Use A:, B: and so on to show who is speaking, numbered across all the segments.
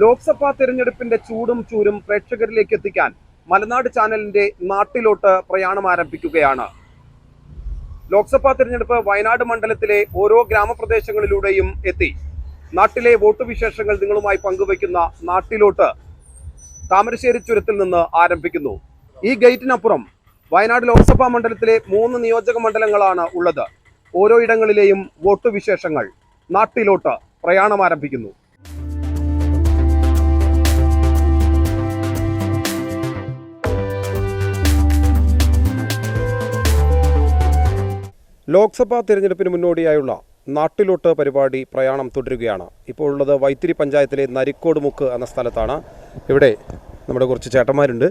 A: ലോക്സഭാ തെരഞ്ഞെടുപ്പിന്റെ ചൂടും ചൂരും പ്രേക്ഷകരിലേക്ക് എത്തിക്കാൻ മലനാട് ചാനലിന്റെ നാട്ടിലോട്ട് പ്രയാണം ആരംഭിക്കുകയാണ്. ലോക്സഭാ തെരഞ്ഞെടുപ്പ് വയനാട് മണ്ഡലത്തിലെ ഓരോ ഗ്രാമപ്രദേശങ്ങളിലൂടെയും എത്തി. നാട്ടിലെ വോട്ട് വിശേഷങ്ങൾ നിങ്ങളുമായി പങ്കുവയ്ക്കുന്ന നാട്ടിലോട്ട് താമരശ്ശേരി ചുരത്തിൽ നിന്ന് ആരംഭിക്കുന്നു. ഈ ഗേറ്റിനപ്പുറം വയനാട് ലോക്സഭാ മണ്ഡലത്തിലെ മൂന്ന് നിയോജക മണ്ഡലങ്ങളാണ് ഉള്ളത്. ഓരോ ഇടങ്ങളിലെയും വോട്ട് വിശേഷങ്ങൾ നാട്ടിലോട്ട് പ്രയാണം ആരംഭിക്കുന്നു. ലോക്സഭാ തിരഞ്ഞെടുപ്പിന് മുന്നോടിയായുള്ള നാട്ടിലോട്ട് പരിപാടി പ്രയാണം തുടരുകയാണ്. ഇപ്പോൾ ഉള്ളത് വൈത്തിരി പഞ്ചായത്തിലെ നരിക്കോട് മുക്ക് എന്ന സ്ഥലത്താണ്. ഇവിടെ നമ്മുടെ കുറച്ച് ചേട്ടന്മാരുണ്ട്.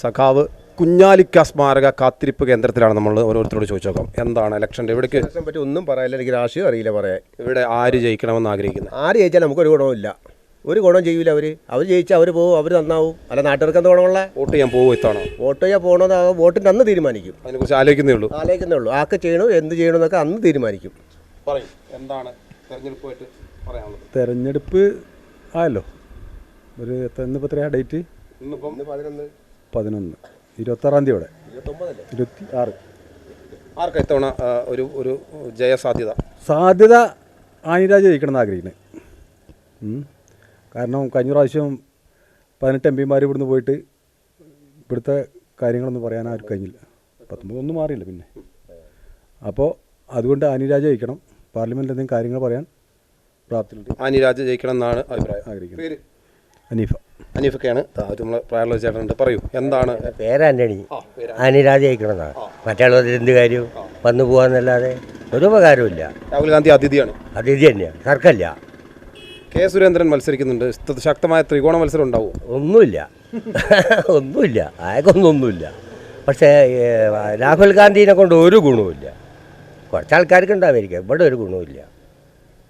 A: സഖാവ് കുഞ്ഞാലിക്ക സ്മാരക കാത്തിരിപ്പ് കേന്ദ്രത്തിലാണ് നമ്മൾ ഓരോരുത്തരോട് ചോദിച്ചു നോക്കാം എന്താണ് ഇലക്ഷന്റെ ഇവിടേക്ക്?
B: പറ്റി ഒന്നും പറയാനില്ല എനിക്ക് രാഷ്ട്രീയം അറിയില്ല പറയാൻ.
A: ഇവിടെ ആര് ജയിക്കണമെന്ന് ആഗ്രഹിക്കുന്നു?
B: ആര് ജയിച്ചാൽ നമുക്കൊരു ഗുണവുമില്ല. ഒരു ഗുണം ചെയ്യൂല അവർ. അവർ ജയിച്ചാൽ അവർ പോകും അവർ നന്നാവും. അല്ല നാട്ടുകാർക്ക് എന്ത് ഗുണമുള്ള?
A: വോട്ട് ചെയ്യാൻ പോകും ഇത്തവണ
B: വോട്ട് ചെയ്യാൻ പോകണമെന്ന് ആ വോട്ടിന്റെ അന്ന് തീരുമാനിക്കും.
A: അതിനെക്കുറിച്ച് ആലോചിക്കുന്നേ ഉള്ളൂ.
B: ആലോചിക്കുന്നേ ഉള്ളൂ. ആക്കെ ചെയ്യണോ എന്ത് ചെയ്യണമെന്നൊക്കെ അന്ന് തീരുമാനിക്കും.
A: പറയും എന്താണ് തെരഞ്ഞെടുപ്പുമായിട്ട് പറയാനുള്ളത്?
C: തെരഞ്ഞെടുപ്പ് ആയല്ലോ. ഒരു ഇന്നിപ്പോൾ എത്രയാ ഡേറ്റ്?
A: ഇന്നിപ്പം
B: പതിനൊന്ന്.
C: പതിനൊന്ന്. ഇരുപത്താറാം തീയതി ഇവിടെ ഇരുപത്തി ആറ്
A: ആർക്കാ ഇത്തവണ ഒരു ഒരു ജയസാധ്യത?
C: സാധ്യത ആനിരാജ് ജയിക്കണം എന്ന് ആഗ്രഹിക്കുന്നത്. കാരണം കഴിഞ്ഞ പ്രാവശ്യം പതിനെട്ട് എം പിമാർ ഇവിടുന്ന് പോയിട്ട് ഇവിടുത്തെ കാര്യങ്ങളൊന്നും പറയാൻ ആർക്കും കഴിഞ്ഞില്ല. പത്തൊമ്പത് ഒന്നും മാറിയില്ല പിന്നെ. അപ്പോൾ അതുകൊണ്ട് ആനിരാജ് ജയിക്കണം. പാർലമെന്റിൽ എന്തെങ്കിലും കാര്യങ്ങൾ പറയാൻ പ്രാപ്തിയുണ്ട്.
A: ആനിരാജ് ജയിക്കണം എന്നാണ് അഭിപ്രായം.
C: ആഗ്രഹിക്കുന്നത് അനീഫ.
A: അനീഫൊക്കെയാണ്. നമ്മളെ പ്രായമുള്ള ചേട്ടനുണ്ട്. പറയൂ എന്താണ്? പേര്
D: അനിരാജ ജയിക്കണമെന്നാണ് മറ്റുള്ളവർ എന്ത് കാര്യവും വന്നു പോകാന്നല്ലാതെ ഒരു ഉപകാരമില്ല
A: രാഹുൽ ഗാന്ധി അതിഥിയാണ്.
D: അതിഥി തന്നെയാണ് തർക്കമില്ല
A: കെ സുരേന്ദ്രൻ മത്സരിക്കുന്നുണ്ട്. ശക്തമായ ത്രികോണ മത്സരം ഉണ്ടാവും?
D: ഒന്നുമില്ല. ഒന്നുമില്ല. ആയക്കൊന്നൊന്നുമില്ല. ഒന്നുമില്ല പക്ഷേ ഏ, രാഹുൽ ഗാന്ധിനെ കൊണ്ട് ഒരു ഗുണവുമില്ല. കുറച്ച് ആൾക്കാർക്ക് ഉണ്ടാവായിരിക്കും ഇവിടെ ഒരു ഗുണവുമില്ല.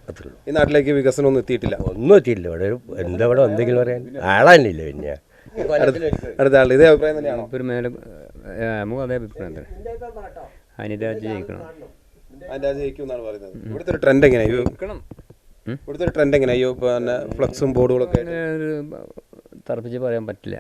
D: അത്രേ ഉള്ളൂ.
A: ഈ നാട്ടിലേക്ക് വികസനം ഒന്നും എത്തിയിട്ടില്ല.
D: ഒന്നും എത്തിയില്ല ഇവിടെ ഒരു എന്താ ഇവിടെ എന്തെങ്കിലും പറയാൻ? ആളാനില്ല പിന്നെ?
A: അടുത്ത ആൾ ഇതേ അഭിപ്രായം തന്നെയാണോ?
E: ഒരു മേലെ നമുക്ക് അതേ അഭിപ്രായം തന്നെ. അനിരാജ് ജയിക്കണം.
A: ആനിരാജ് ജയിക്കും എന്നാണ് പറയുന്നത്. ഇവിടുത്തെ ഒരു ട്രെൻഡ് എങ്ങനെയാണ്
E: ഉം?
A: ഇവിടുത്തെ ട്രെൻഡ് എങ്ങനെ അയ്യോ പിന്നെ ഫ്ലക്സും ബോർഡുകളൊക്കെ?
E: തറപ്പിച്ച് പറയാൻ പറ്റില്ല.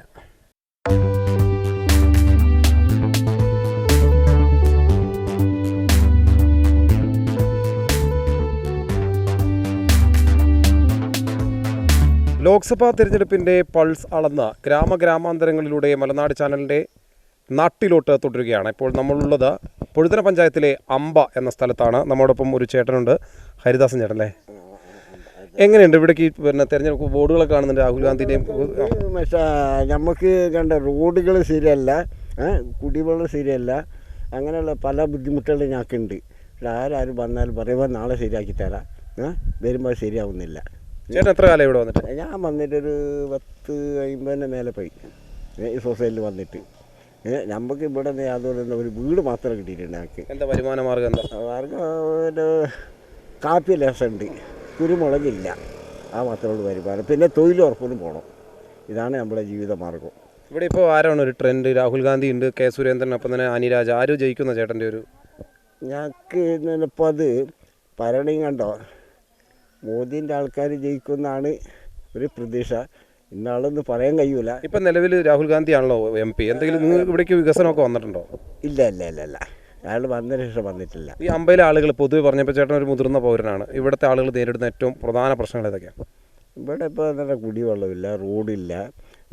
A: ലോക്സഭാ തിരഞ്ഞെടുപ്പിന്റെ പൾസ് അളന്ന ഗ്രാമഗ്രാമാന്തരങ്ങളിലൂടെ മലനാട് ചാനലിന്റെ നാട്ടിലോട്ട് തുടരുകയാണ്. ഇപ്പോൾ നമ്മളുള്ളത് പൊഴുതന പഞ്ചായത്തിലെ അമ്പ എന്ന സ്ഥലത്താണ്. നമ്മോടൊപ്പം ഒരു ചേട്ടനുണ്ട്. ഹരിദാസൻ ചേട്ടൻ അല്ലേ? എങ്ങനെയുണ്ട് ഇവിടേക്ക് ഈ പിന്നെ തെരഞ്ഞെടുപ്പ് ബോർഡുകളൊക്കെ കാണുന്നുണ്ട് രാഹുൽ ഗാന്ധിന്റെയും
F: നമുക്ക് കണ്ട റോഡുകൾ ശരിയല്ല കുടിവെള്ളം ശരിയല്ല അങ്ങനെയുള്ള പല ബുദ്ധിമുട്ടുകളും ഞങ്ങൾക്കുണ്ട്. പക്ഷെ ആരാരും വന്നാൽ പറയുമ്പോൾ നാളെ ശരിയാക്കി തരാം. വരുമ്പോൾ ശരിയാവുന്നില്ല.
A: ചേട്ടൻ എത്ര കാലം ഇവിടെ വന്നിട്ട്?
F: ഞാൻ വന്നിട്ടൊരു പത്ത് അമ്പതിന്റെ മേലെ പോയി. ഈ സൊസൈറ്റിയിൽ വന്നിട്ട്. നമുക്ക് ഇവിടെ നിന്ന് യാതൊരു ഒരു വീട് മാത്രമേ കിട്ടിയിട്ടുണ്ട് ഞങ്ങൾക്ക്
A: എന്താ വരുമാന മാർഗം എന്താ?
F: മാർഗം ഒരു കാപ്പി ലേസുണ്ട് കുരുമുളകില്ല. ആ മാത്രമുള്ള വരുമാനം പിന്നെ തൊഴിലുറപ്പിനും പോകണം ഇതാണ് നമ്മുടെ ജീവിത മാർഗം
A: ഇവിടെ ഇപ്പോൾ ആരാണ് ഒരു ട്രെൻഡ് രാഹുൽ ഗാന്ധി ഉണ്ട് കെ സുരേന്ദ്രൻ അപ്പം തന്നെ അനിരാജ്. ആര് ജയിക്കുന്ന ചേട്ടന്റെ ഒരു
F: ഞങ്ങൾക്ക് ഇപ്പോൾ അത് പരണിയും കണ്ടോ? മോദീന്റെ ആൾക്കാർ ജയിക്കുന്നതാണ് ഒരു പ്രതീക്ഷ. ഇന്നാളൊന്ന് പറയാൻ കഴിയൂല.
A: ഇപ്പം നിലവിൽ രാഹുൽ ഗാന്ധി ആണല്ലോ എം പി. എന്തെങ്കിലും നിങ്ങൾക്ക് ഇവിടേക്ക് വികസനമൊക്കെ വന്നിട്ടുണ്ടോ?
F: ഇല്ല ഇല്ല ഇല്ല ഇല്ല. അയാൾ വന്നതിന് ശേഷം വന്നിട്ടില്ല.
A: ഈ അമ്പയിലെ ആളുകൾ പൊതുവെ പറഞ്ഞപ്പോൾ ചേട്ടൻ ഒരു മുതിർന്ന പൗരനാണ്. ഇവിടുത്തെ ആളുകൾ നേരിടുന്ന ഏറ്റവും പ്രധാന പ്രശ്നങ്ങൾ ഏതൊക്കെയാണ്?
F: ഇവിടെ ഇപ്പോൾ എന്താ കുടിവെള്ളമില്ല റോഡില്ല.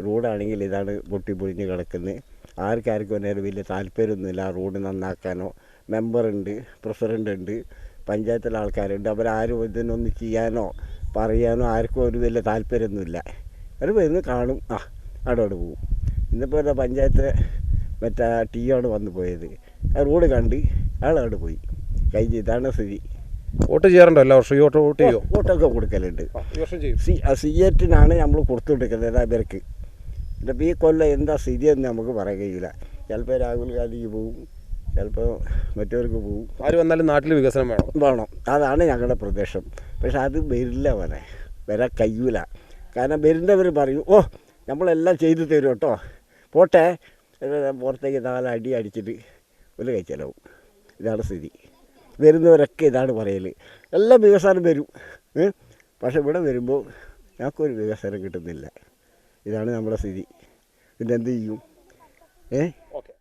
F: റോഡാണെങ്കിൽ ഇതാണ് പൊട്ടി പൊളിഞ്ഞ് കിടക്കുന്നത്. ആർക്കാർക്കും അതിനൊരു വലിയ താല്പര്യമൊന്നുമില്ല. ആ റോഡ് നന്നാക്കാനോ മെമ്പറുണ്ട് പ്രസിഡന്റ് ഉണ്ട് പഞ്ചായത്തിലെ ആൾക്കാരുണ്ട്. അവരാരും ഇതിനൊന്നും ചെയ്യാനോ പറയാനോ ആർക്കും ഒരു വലിയ താല്പര്യമൊന്നുമില്ല. അവർ വരുന്ന് കാണും. ആ അവിടെ അവിടെ പോകും. ഇന്നിപ്പോൾ പഞ്ചായത്തിലെ പഞ്ചായത്ത് മറ്റേ ടീ ആണ് വന്നു പോയത്. റോഡ് കണ്ട് ആളവിടെ പോയി. കഴിഞ്ഞ് ഇതാണ് സ്ഥിതി
A: വോട്ട് ചെയ്യാറുണ്ടോ എല്ലാ വർഷവും? ഈ വോട്ട് വോട്ട് ചെയ്യുമോ
F: വോട്ടൊക്കെ കൊടുക്കലുണ്ട്. സി സി എറ്റിനാണ് നമ്മൾ കൊടുത്തുകൊണ്ടിരിക്കുന്നത് ഇവർക്ക്. ഇപ്പം ഈ കൊല്ലം എന്താ സ്ഥിതി എന്ന് നമുക്ക് പറയാൻ കഴിയില്ല. ചിലപ്പോൾ രാഹുൽ ഗാന്ധിക്ക് പോവും ചിലപ്പോൾ മറ്റവർക്ക് പോവും.
A: ആര് വന്നാലും നാട്ടിൽ വികസനം വേണം.
F: വേണം. അതാണ് ഞങ്ങളുടെ പ്രദേശം. പക്ഷെ അത് വരില്ല വരെ വരാൻ കഴിയൂല. കാരണം വരുന്നവർ പറയും ഓ നമ്മളെല്ലാം ചെയ്തു തരും കേട്ടോ. പോട്ടെ. പുറത്തേക്ക് നാല് അടി അടിച്ചിട്ട് ഒരു കഴിച്ചാലാവും ഇതാണ് സ്ഥിതി. വരുന്നവരൊക്കെ ഇതാണ് പറയൽ എല്ലാ വികസനം വരും? പക്ഷെ ഇവിടെ വരുമ്പോൾ
G: ഞങ്ങൾക്കൊരു വികസനം കിട്ടുന്നില്ല. ഇതാണ് നമ്മുടെ സ്ഥിതി. പിന്നെ എന്ത് ചെയ്യും? ഏ?
A: ഓക്കെ.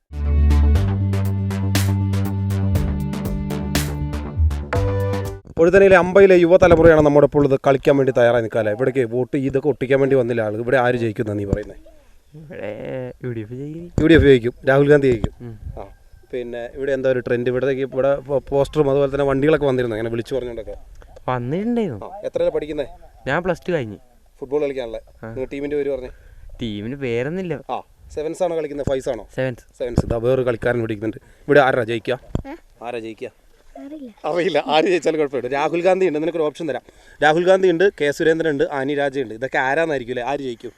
A: ഒഴുതനയിലെ അമ്പയിലെ യുവതലമുറയാണ് നമ്മുടെ ഇപ്പോൾ ഇത് കളിക്കാൻ വേണ്ടി തയ്യാറായി നിൽക്കാല്ലേ? ഇവിടേക്ക് വോട്ട് ഇതൊക്കെ ഒട്ടിക്കാൻ വേണ്ടി വന്നില്ല ആൾ ഇവിടെ ആര് ജയിക്കുന്ന നീ പറയുന്നത്
E: ഇവിടെ U D F
A: U D F ജയിക്കും. രാഹുൽ ഗാന്ധി ജയിക്കും. ആ. പിന്നെ ഇവിടെ എന്താ ഒരു ട്രെൻഡ് ഇവിടത്തേക്ക് ഇവിടെ പോസ്റ്ററും അതുപോലെ തന്നെ വണ്ടികളൊക്കെ വന്നിരുന്നു? അങ്ങനെ വിളിച്ചു പറഞ്ഞുകൊണ്ടൊക്കെ?
E: വന്നിട്ടുണ്ടായിരുന്നു.
A: എത്രയാണ് പഠിക്കുന്നത്
E: ഞാൻ പ്ലസ് ടു കഴിഞ്ഞു.
A: ഫുട്ബോൾ കളിക്കാനുള്ള നിങ്ങൾ ടീമിന്റെ പേര് പറഞ്ഞു.
E: ടീമിന് പേരൊന്നുമില്ല.
A: ആ സെവൻസ് ആണോ കളിക്കുന്നത്? ഫൈവ്സ് ആണോ?
E: സെവൻസ്
A: സെവൻസ് ഇതാ വേറൊരു കളിക്കാരൻ പിടിക്കുന്നുണ്ട് ഇവിടെ ആരാ ജയിക്കുക ആരാ ജയിക്കുക അറിയില്ല. ആര് ജയിച്ചാലും കുഴപ്പമില്ല. രാഹുൽ ഗാന്ധി ഉണ്ട്. നിനക്കൊരു ഓപ്ഷൻ തരാം. രാഹുൽ ഗാന്ധി ഉണ്ട് കെ സുരേന്ദ്രൻ ഉണ്ട് ആനി രാജ ഉണ്ട്. ഇതൊക്കെ ആരാന്നായിരിക്കും അല്ലേ? ആര് ജയിക്കും?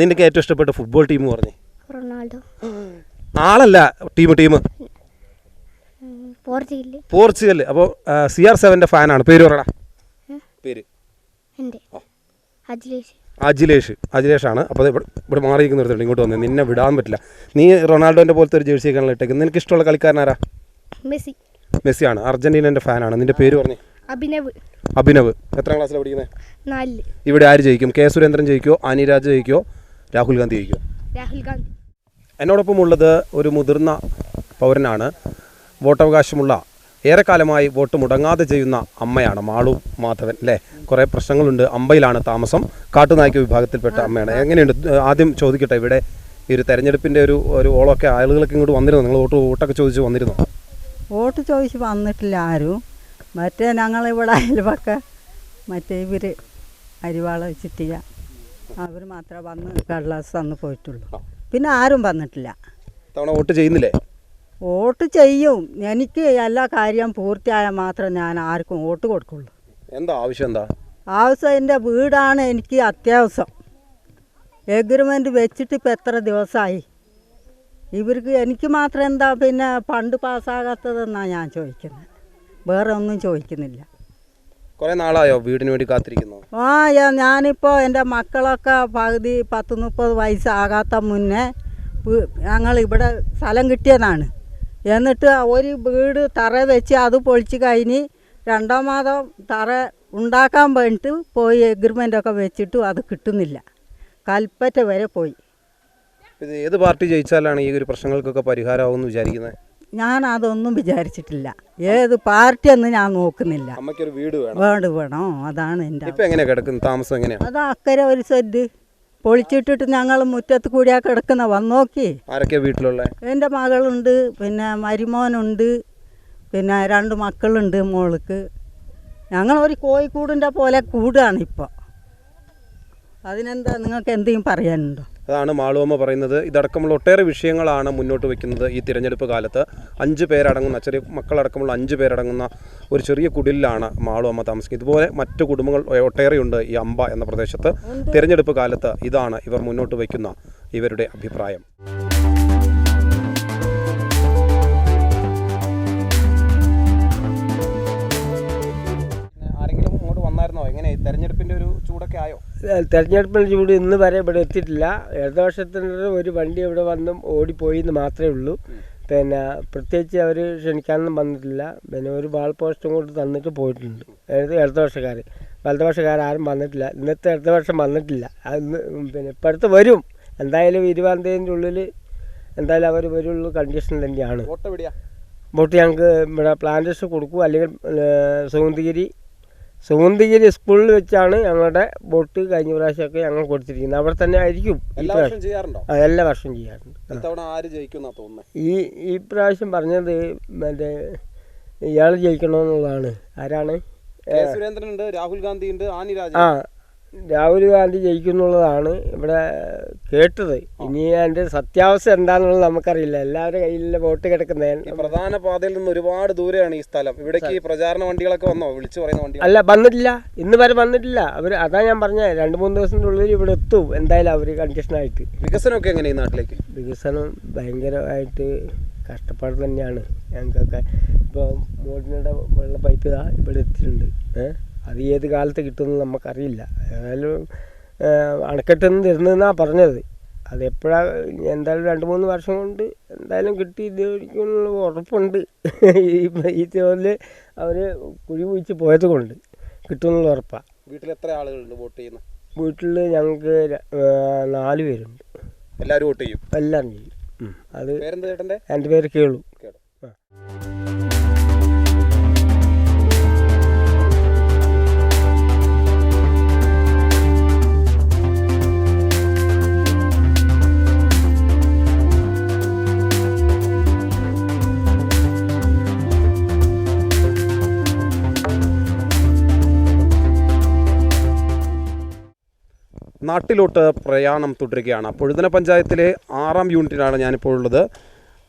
A: നിനക്ക് ഏറ്റവും ഇഷ്ടപ്പെട്ട ഫുട്ബോൾ ടീം പറഞ്ഞേ.
H: റൊണാൾഡോ.
A: ആളല്ല ടീം ടീം.
H: പോർച്ചുഗൽ
A: അപ്പോൾ സി ആർ സെവന്റെ ഫാനാണ്. പേര് പറയടാ. പേര്. അജിലേഷ് അജിലേഷാണ് അപ്പോൾ ഇവിടെ ഇവിടെ മാറിയിരിക്കുന്ന ഒരു ഇങ്ങോട്ട് വന്നത് നിന്നെ വിടാൻ പറ്റില്ല. നീ റൊണാൾഡോന്റെ പോലത്തെ ഒരു ജേഴ്സി ഒക്കെയാണല്ലോ ഇട്ടേക്കുന്നത്. നിനക്ക് ഇഷ്ടമുള്ള കളിക്കാരനാരാ
H: മെസ്സി.
A: മെസ്സിയാണ്. അർജന്റീനന്റെ ഫാനാണ്. നിന്റെ പേര് പറഞ്ഞു.
H: അഭിനവ്.
A: അഭിനവ്. എത്ര ക്ലാസ്സിലാണ് പഠിക്കുന്നത്
H: നാല്
A: ഇവിടെ ആര് ജയിക്കും? കെ സുരേന്ദ്രൻ ജയിക്കോ? അനിരാജ് ജയിക്കോ? രാഹുൽ ഗാന്ധി ജയിക്കോ?
H: രാഹുൽ ഗാന്ധി.
A: എന്നോടൊപ്പം ഉള്ളത് ഒരു മുതിർന്ന പൗരനാണ്. വോട്ടവകാശമുള്ള ഏറെക്കാലമായി വോട്ട് മുടങ്ങാതെ ചെയ്യുന്ന അമ്മയാണ് മാളു മാധവൻ അല്ലേ? കുറേ പ്രശ്നങ്ങളുണ്ട്. അമ്പയിലാണ് താമസം. കാട്ടുനായ്ക്ക വിഭാഗത്തിൽപ്പെട്ട അമ്മയാണ്. എങ്ങനെയുണ്ട്? ആദ്യം ചോദിക്കട്ടെ ഇവിടെ ഈ ഒരു തെരഞ്ഞെടുപ്പിന്റെ ഒരു ഒരു ഓളൊക്കെ ആളുകളൊക്കെ ഇങ്ങോട്ട് വന്നിരുന്നു? നിങ്ങൾ വോട്ട് വോട്ടൊക്കെ ചോദിച്ച് വന്നിരുന്നു?
I: വോട്ട് ചോദിച്ച് വന്നിട്ടില്ല ആരും. മറ്റേ ഞങ്ങളിവിടെ അയൽപക്ക മറ്റേ ഇവർ അരിവാള വെച്ചിട്ടില്ല അവർ മാത്രമേ വന്ന് കടലാസ് അന്ന് പോയിട്ടുള്ളൂ. പിന്നെ ആരും വന്നിട്ടില്ല.
A: തവണ വോട്ട് ചെയ്യുന്നില്ലേ?
I: വോട്ട് ചെയ്യും. എനിക്ക് എല്ലാ കാര്യം പൂർത്തിയായാൽ മാത്രം ഞാൻ ആർക്കും വോട്ട് കൊടുക്കുള്ളൂ.
A: എന്താ ആവശ്യം എന്താ?
I: ആവശ്യം എന്റെ വീടാണ് എനിക്ക് അത്യാവശ്യം. എഗ്രിമെന്റ് വെച്ചിട്ട് ഇപ്പം എത്ര ദിവസമായി? ഇവർക്ക് എനിക്ക് മാത്രം എന്താ പിന്നെ പണ്ട് പാസ്സാകാത്തതെന്നാണ് ഞാൻ ചോദിക്കുന്നത്. വേറെ ഒന്നും ചോദിക്കുന്നില്ല.
A: കുറേ നാളായോ വീടിന് വേണ്ടി കാത്തിരിക്കുന്നു?
I: ആ ഞാനിപ്പോൾ എന്റെ മക്കളൊക്കെ പകുതി പത്ത് മുപ്പത് വയസ്സാകാത്ത മുന്നേ ഞങ്ങൾ ഇവിടെ സ്ഥലം കിട്ടിയതാണ്. എന്നിട്ട് ഒരു വീട് തറ വെച്ച് അത് പൊളിച്ച് കഴിഞ്ഞ് രണ്ടാം മാസം തറ ഉണ്ടാക്കാൻ വേണ്ടിയിട്ട് പോയി എഗ്രിമെന്റൊക്കെ വെച്ചിട്ടും അത് കിട്ടുന്നില്ല. കൽപ്പറ്റ വരെ പോയി.
A: ഇത് ഏത് പാർട്ടി ജയിച്ചാലാണ് ഈ ഒരു പ്രശ്നങ്ങൾക്കൊക്കെ പരിഹാരമാകുമെന്ന് വിചാരിക്കുന്നത്?
I: ഞാൻ അതൊന്നും വിചാരിച്ചിട്ടില്ല. ഏത് പാർട്ടി എന്ന് ഞാൻ നോക്കുന്നില്ല.
A: അമ്മയ്ക്കൊരു വീട് വേണം.
I: വേണ്ട വേണോ. അതാണ് എന്റെ
A: ഇപ്പം എങ്ങനെ താമസം എങ്ങനെയാണ്
I: അത് അക്കരെ ഒരു സെറ്റ്. പൊളിച്ചിട്ടിട്ട് ഞങ്ങൾ മുറ്റത്ത് കൂടിയാ കിടക്കുന്ന വന്നോക്കി
A: ആരൊക്കെ വീട്ടിലുള്ള?
I: എന്റെ മകളുണ്ട് പിന്നെ മരുമോനുണ്ട് പിന്നെ രണ്ട് മക്കളുണ്ട് മോൾക്ക്. ഞങ്ങൾ ഒരു കോഴിക്കൂടിന്റെ പോലെ കൂടാണ് ഇപ്പോൾ അതിനെന്താ നിങ്ങൾക്ക് എന്തെങ്കിലും പറയാനുണ്ടോ?
A: അതാണ് മാളുവമ്മ പറയുന്നത്. ഇതടക്കമുള്ള ഒട്ടേറെ വിഷയങ്ങളാണ് മുന്നോട്ട് വയ്ക്കുന്നത് ഈ തിരഞ്ഞെടുപ്പ് കാലത്ത്. അഞ്ച് പേരടങ്ങുന്ന ചെറിയ മക്കളടക്കമുള്ള അഞ്ച് പേരടങ്ങുന്ന ഒരു ചെറിയ കുടിലാണ് മാളുവമ്മ താമസിക്കുന്നത്. ഇതുപോലെ മറ്റു കുടുംബങ്ങൾ ഒട്ടേറെയുണ്ട് ഈ അമ്പ എന്ന പ്രദേശത്ത്. തിരഞ്ഞെടുപ്പ് കാലത്ത് ഇതാണ് ഇവർ മുന്നോട്ട് വയ്ക്കുന്ന ഇവരുടെ അഭിപ്രായം. വന്നായിരുന്നോ എങ്ങനെ? തെരഞ്ഞെടുപ്പിന്റെ ഒരു ചൂടൊക്കെ ആയോ?
J: തെരഞ്ഞെടുപ്പിന്റെ ചൂട് ഇന്ന് വരെ ഇവിടെ എത്തിയിട്ടില്ല. ഇടതുപക്ഷത്തിന്റെ ഒരു വണ്ടി ഇവിടെ വന്നും ഓടിപ്പോയി എന്ന് മാത്രമേ ഉള്ളൂ. പിന്നെ പ്രത്യേകിച്ച് അവർ ക്ഷണിക്കാനൊന്നും വന്നിട്ടില്ല. പിന്നെ ഒരു വാൾ പോസ്റ്റും കൊണ്ട് തന്നിട്ട് പോയിട്ടുണ്ട്. അതായത് ഇടതുപക്ഷക്കാർ വലതുപക്ഷക്കാർ ആരും വന്നിട്ടില്ല. ഇന്നത്തെ ഇടതുപക്ഷം വന്നിട്ടില്ല. അന്ന് പിന്നെ ഇപ്പോഴത്തെ വരും. എന്തായാലും ഇരുപതാം തീയതിന്റെ ഉള്ളിൽ എന്തായാലും അവർ വരുള്ള. കണ്ടീഷൻ തന്നെയാണ്.
A: വോട്ട്
J: ഞങ്ങൾക്ക് ഇവിടെ പ്ലാന്റേഷൻ കൊടുക്കും. അല്ലെങ്കിൽ സുഗന്ധിഗിരി സുഗന്ധിഗിരി സ്കൂളിൽ വെച്ചാണ് ഞങ്ങളുടെ ബോട്ട് കഴിഞ്ഞ പ്രാവശ്യമൊക്കെ ഞങ്ങൾ കൊടുത്തിരിക്കുന്നത്. അവിടെ തന്നെ ആയിരിക്കും
A: എല്ലാ വർഷവും ചെയ്യാറുണ്ടോ?
J: ആ, എല്ലാ വർഷവും ചെയ്യാറുണ്ട്.
A: ആര് ജയിക്കുന്നാ തോന്നുന്നത്
J: ഈ ഈ പ്രാവശ്യം പറഞ്ഞത് മറ്റേ ഇയാൾ ജയിക്കണമെന്നുള്ളതാണ് ആരാണ്?
A: സുരേന്ദ്രൻ ഉണ്ട് രാഹുൽ ഗാന്ധി ഉണ്ട് ആനി രാജ
J: ആ രാഹുൽ ഗാന്ധി ജയിക്കുന്നുള്ളതാണ് ഇവിടെ കേട്ടത്. ഇനി അതിന്റെ സത്യാവസ്ഥ എന്താണെന്നുള്ളത് നമുക്കറിയില്ല. എല്ലാവരുടെ കയ്യിലെ വോട്ട് കിടക്കുന്ന?
A: പ്രധാന പാതയിൽ നിന്ന് ഒരുപാട് ദൂരെയാണ് ഈ സ്ഥലം. ഇവിടേക്ക് ഈ പ്രചാരണ വണ്ടികളൊക്കെ വന്നോ? വിളിച്ചു പറയുന്ന വണ്ടി
J: അല്ല വന്നിട്ടില്ല. ഇന്ന് വരെ വന്നിട്ടില്ല. അവർ അതാ ഞാൻ പറഞ്ഞത് രണ്ട് മൂന്ന് ദിവസത്തിന്റെ ഉള്ളിൽ ഇവിടെ എത്തും. എന്തായാലും അവർ കണ്ടീഷനായിട്ട്.
A: വികസനമൊക്കെ എങ്ങനെ ഈ നാട്ടിലേക്ക്?
J: വികസനം ഭയങ്കരമായിട്ട് കഷ്ടപ്പാട് തന്നെയാണ്. ഞങ്ങൾക്കൊക്കെ ഇപ്പോൾ മോഡിനുടെ വെള്ള പൈപ്പ് ഇതാ ഇവിടെ എത്തിയിട്ടുണ്ട്. ഏ? അത് ഏത് കാലത്ത് കിട്ടുമെന്ന് നമുക്കറിയില്ല. ഏതായാലും അണക്കെട്ടിൽ നിന്ന് തരുന്നതെന്നാണ് പറഞ്ഞത്. അതെപ്പോഴാണ് എന്തായാലും രണ്ട് മൂന്ന് വർഷം കൊണ്ട് എന്തായാലും കിട്ടി ഇതുവരെയ്ക്കുള്ള ഉറപ്പുണ്ട്. ഈ തോതിൽ അവർ കുഴി കുഴിച്ച് പോയത് കൊണ്ട് കിട്ടുമെന്നുള്ള ഉറപ്പാണ്
A: വീട്ടിൽ എത്ര ആളുകളുണ്ട് വോട്ട് ചെയ്യുന്നത്
J: വീട്ടിൽ ഞങ്ങൾക്ക് നാല് പേരുണ്ട്.
A: എല്ലാവരും വോട്ട് ചെയ്യും?
J: എല്ലാവരും ചെയ്യും. അത് എന്റെ പേര് കേളു.
A: നാട്ടിലോട്ട് പ്രയാണം തുടരുകയാണ്. പൊഴുതന പഞ്ചായത്തിലെ ആറാം യൂണിറ്റിലാണ് ഞാനിപ്പോൾ ഉള്ളത്.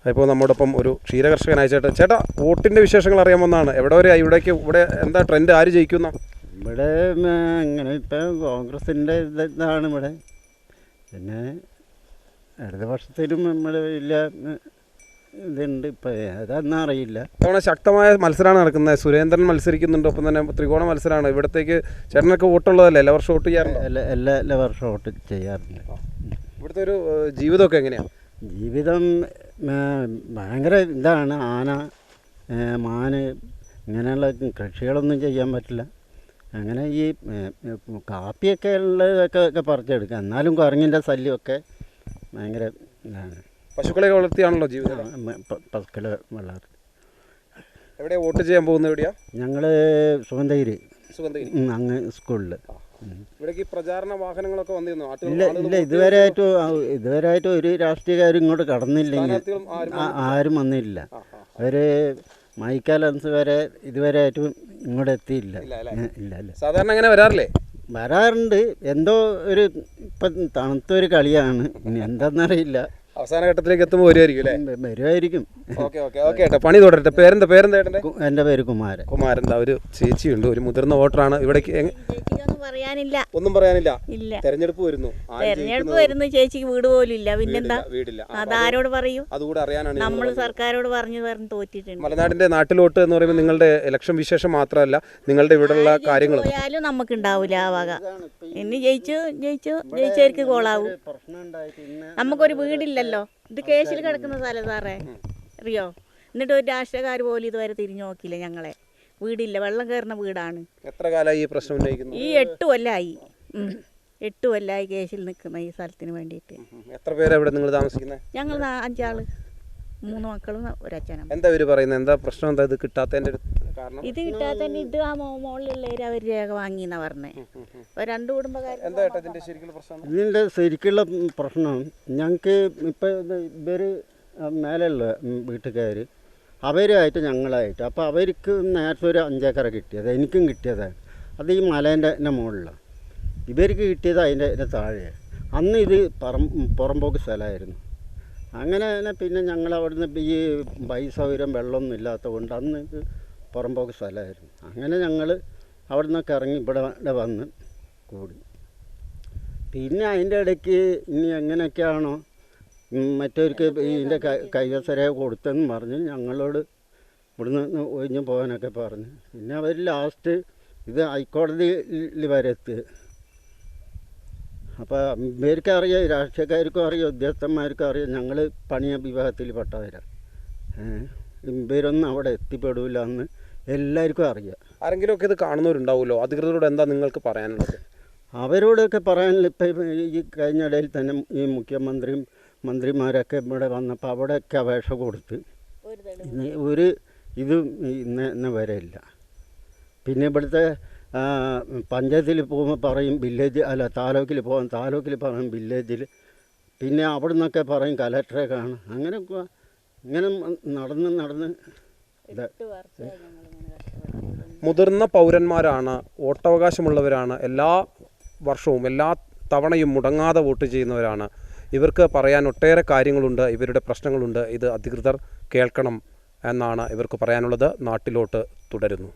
A: ഇപ്പോൾ നമ്മോടൊപ്പം ഒരു ക്ഷീരകർഷകനായ ചേട്ടൻ. ചേട്ടാ വോട്ടിന്റെ വിശേഷങ്ങൾ അറിയാൻ അറിയാമെന്നാണ് എവിടെ വരെ ഇവിടേക്ക് ഇവിടെ എന്താ ട്രെൻഡ്? ആര് ജയിക്കുന്ന?
G: ഇവിടെ ഇങ്ങനെ ഇപ്പം കോൺഗ്രസിന്റെ ഇതാണ് ഇവിടെ. പിന്നെ ഇടതുപക്ഷത്തിലും നമ്മുടെ ഉം, ഇതുണ്ട്. ഇപ്പം അതൊന്നും അറിയില്ല.
A: തവണ ശക്തമായ മത്സരമാണ് നടക്കുന്നത്. സുരേന്ദ്രൻ മത്സരിക്കുന്നുണ്ട്. ഒപ്പം തന്നെ ത്രികോണ മത്സരമാണ് ഇവിടത്തേക്ക് ചേട്ടനൊക്കെ വോട്ടുള്ളതല്ലേ എല്ലാ വർഷവും വോട്ട് ചെയ്യാറില്ല
G: എല്ലാ എല്ലാ എല്ലാ വർഷവും വോട്ട് ചെയ്യാറുണ്ട്.
A: ഇവിടുത്തെ ഒരു ജീവിതമൊക്കെ എങ്ങനെയാണ്
G: ജീവിതം ഭയങ്കര ഇതാണ്. ആന മാന് ഇങ്ങനെയുള്ള കൃഷികളൊന്നും ചെയ്യാൻ പറ്റില്ല. അങ്ങനെ ഈ കാപ്പിയൊക്കെ ഉള്ളതൊക്കെ ഒക്കെ പറിച്ചെടുക്കുക. എന്നാലും കുരങ്ങിന്റെ ശല്യമൊക്കെ ഭയങ്കര ഇതാണ്.
A: പശുക്കളെ വളർത്തിയാണല്ലോ ജീവിതം.
G: പശുക്കളെ വളർത്തി.
A: എവിടെയാ വോട്ട് ചെയ്യാൻ പോകുന്നത് എവിടെയാ?
G: ഞങ്ങൾ സുഗന്ധഗിരി.
A: സുഗന്ധഗിരി.
G: അങ്ങ് സ്കൂളിൽ
A: ഇവിടേക്ക് പ്രചാരണ വാഹനങ്ങളൊക്കെ വന്നിരുന്നു?
G: ഇല്ല ഇല്ല ഇതുവരെ ആയിട്ട് ഇതുവരെ ആയിട്ട് ഒരു രാഷ്ട്രീയക്കാരും ഇങ്ങോട്ട് കടന്നില്ലെങ്കിൽ
A: ആരും
G: ആരും വന്നില്ല.
A: അവർ.
G: ഒരു മൈക്കാലൻസ് വരെ ഇതുവരെ ആയിട്ടും ഇങ്ങോട്ട് എത്തിയില്ല.
A: ഇല്ല, അല്ല?
G: ഇല്ല ഇല്ല.
A: സാധാരണ അങ്ങനെ വരാറില്ലേ?
G: വരാറുണ്ട്. എന്തോ ഒരു ഇപ്പം തണുത്തൊരു കളിയാണ്. ഇനി എന്താണെന്നറിയില്ല
A: അവസാന ഘട്ടത്തിലേക്ക് എത്തുമ്പോൾ വരുമായിരിക്കും അല്ലേ?
G: വ- വരുമായിരിക്കും
A: ഓക്കെ ഓക്കെ ഓക്കെ ഏട്ടാ പണി തുടരട്ടെ. പേരെന്താ പേരെന്താ
G: ഏട്ടന്റെ? എന്റെ പേര് കുമാരൻ.
A: കുമാരൻ ദാ ഒരു ചേച്ചിയുണ്ട് ഒരു മുതിർന്ന വോട്ടറാണ്. ഇവിടേക്ക്
K: ചേച്ചിക്കൊന്നും പറയാനില്ല.
A: ഒന്നും പറയാനില്ല.
K: ഇല്ല.
A: തെരഞ്ഞെടുപ്പ് വരുന്നു. ആര്
K: തെരഞ്ഞെടുപ്പ്
A: വരുന്നു
K: വരുന്ന ചേച്ചിക്ക് വീട് പോലും ഇല്ല. പിന്നെന്താ?
A: വീടില്ല, വീടില്ല. ആ,
K: അതാരോട് പറയൂ?
A: അതുകൂടെ അറിയാനാണ്
K: നമ്മൾ. സർക്കാരോട് പറഞ്ഞു പറഞ്ഞ് തോറ്റിട്ടുണ്ട്.
A: മലനാടിന്റെ നാട്ടിലോട്ട് എന്ന് പറയുമ്പോൾ നിങ്ങളുടെ ഇലക്ഷൻ വിശേഷം മാത്രമല്ല നിങ്ങളുടെ ഇവിടെയുള്ള കാര്യങ്ങളും.
K: പോയാലും നമുക്ക് ഉണ്ടാവില്ല ആ വക. ഇനി ജയിച്ചു ജയിച്ചു ജയിച്ചവർക്ക് കോളാവും
G: പ്രശ്നം ഉണ്ടായിട്ട് ഇന്ന്
K: നമുക്കൊരു വീടില്ലല്ലോ. ഇത് കേസിൽ കിടക്കുന്ന സ്ഥലം സാറേ അറിയോ? എന്നിട്ട് ഒരു രാഷ്ട്രീയക്കാർ പോലും ഇതുവരെ തിരിഞ്ഞു നോക്കിയില്ല ഞങ്ങളെ. വീടില്ല. വെള്ളം കയറുന്ന വീടാണ്.
A: എത്ര കാലമായി ഈ പ്രശ്നം ഉന്നയിക്കുന്നു
K: ഈ എട്ട് കൊല്ലായി. ഉം. എട്ട് കൊല്ലായി കേസിൽ നിൽക്കുന്ന ഈ സ്ഥലത്തിന് വേണ്ടിയിട്ട്.
A: എത്ര പേരാ ഇവിടെ നിങ്ങൾ താമസിക്കുന്നത്?
K: ഞങ്ങൾ നാ- അഞ്ചാൾ. മൂന്ന് മക്കളും ഒരച്ഛനും.
A: എന്താ ഇവർ പറയുന്നത്? എന്താ പ്രശ്നം? എന്താ ഇത് കിട്ടാത്തതിന്റെ ഒരു
K: ഇത് കിട്ടാതെ തന്നെ ഇത് ആ മോ- മുകളിലുള്ളവര് അവർ രേഖ വാങ്ങിന്നാ പറഞ്ഞേ. അപ്പൊ രണ്ട് കുടുംബക്കാർ
A: എന്താ ഏട്ടാ ഇതിന്റെ ശരിക്കുള്ള പ്രശ്നം?
G: ഇതിന്റെ ശരിക്കുള്ള പ്രശ്നം ഞങ്ങൾക്ക് ഇപ്പോൾ ഇവർ മേലുള്ള വീട്ടുകാർ അവരുമായിട്ട് ഞങ്ങളായിട്ട് അപ്പോൾ അവർക്ക് നേരത്തെ ഒരു അഞ്ചേക്കറ കിട്ടിയത് എനിക്കും കിട്ടിയതാണ് അത് ഈ മലേന്റെ മുകളിലാണ് ഇവർക്ക് കിട്ടിയത് അതിന്റെ അതിന്റെ താഴെ. അന്ന് ഇത് പറം പുറമ്പോക്ക് സ്ഥലമായിരുന്നു അങ്ങനെ തന്നെ പിന്നെ ഞങ്ങൾ അവിടുന്ന് ഈ പൈസ സൗകര്യം വെള്ളമൊന്നും ഇല്ലാത്തത് കൊണ്ട് അന്ന് ഇത് പുറമ്പോക്ക് സ്ഥലമായിരുന്നു. അങ്ങനെ ഞങ്ങൾ അവിടെ നിന്നൊക്കെ ഇറങ്ങി ഇവിടെ വന്ന് കൂടി. പിന്നെ അതിന്റെ ഇടയ്ക്ക് ഇനി എങ്ങനെയൊക്കെയാണോ മറ്റവർക്ക് ഇതിന്റെ കൈവസര കൊടുത്തെന്ന് പറഞ്ഞ് ഞങ്ങളോട് ഇവിടുന്ന് ഒഴിഞ്ഞു പോകാനൊക്കെ പറഞ്ഞു. പിന്നെ അവർ ലാസ്റ്റ് ഇത് ഹൈക്കോടതിയിൽ വരെ അപ്പോൾ ഇവർക്കും അറിയാം രാഷ്ട്രീയക്കാർക്കും അറിയാം ഉദ്യോഗസ്ഥന്മാർക്കും അറിയാം ഞങ്ങൾ പണിയ വിഭാഗത്തിൽ പെട്ടവരാണ് ഇവരൊന്നും അവിടെ എത്തിപ്പെടില്ല എന്ന് എല്ലാവർക്കും അറിയാം.
A: ആരെങ്കിലും ഒക്കെ ഇത് കാണുന്നവരുണ്ടാവുമല്ലോ? അധികൃതരോട് എന്താ നിങ്ങൾക്ക് പറയാനുള്ളത്?
G: അവരോടൊക്കെ പറയാനില്ല ഇപ്പം ഈ കഴിഞ്ഞ ഇടയിൽ തന്നെ ഈ മുഖ്യമന്ത്രിയും മന്ത്രിമാരൊക്കെ ഇവിടെ വന്നപ്പോൾ അവിടെയൊക്കെ അപേക്ഷ കൊടുത്ത് ഇന്ന് ഒരു ഇതും ഇന്ന് ഇന്ന് വരെ ഇല്ല. പിന്നെ ഇവിടുത്തെ പഞ്ചായത്തിൽ പോകുമ്പോൾ പറയും വില്ലേജ് അല്ല താലൂക്കിൽ പോകാൻ താലൂക്കിൽ പറയും വില്ലേജിൽ പിന്നെ അവിടെ നിന്നൊക്കെ പറയും കലക്ടറെ കാണും അങ്ങനെ ഇങ്ങനെ നടന്ന് നടന്ന്
A: മുതിർന്ന പൗരന്മാരാണ് വോട്ടവകാശമുള്ളവരാണ് എല്ലാ വർഷവും എല്ലാ തവണയും മുടങ്ങാതെ വോട്ട് ചെയ്യുന്നവരാണ്. ഇവർക്ക് പറയാൻ ഒട്ടേറെ കാര്യങ്ങളുണ്ട് ഇവരുടെ പ്രശ്നങ്ങളുണ്ട്. ഇത് അധികൃതർ കേൾക്കണം എന്നാണ് ഇവർക്ക് പറയാനുള്ളത്. നാട്ടിലോട്ട് തുടരുന്നു.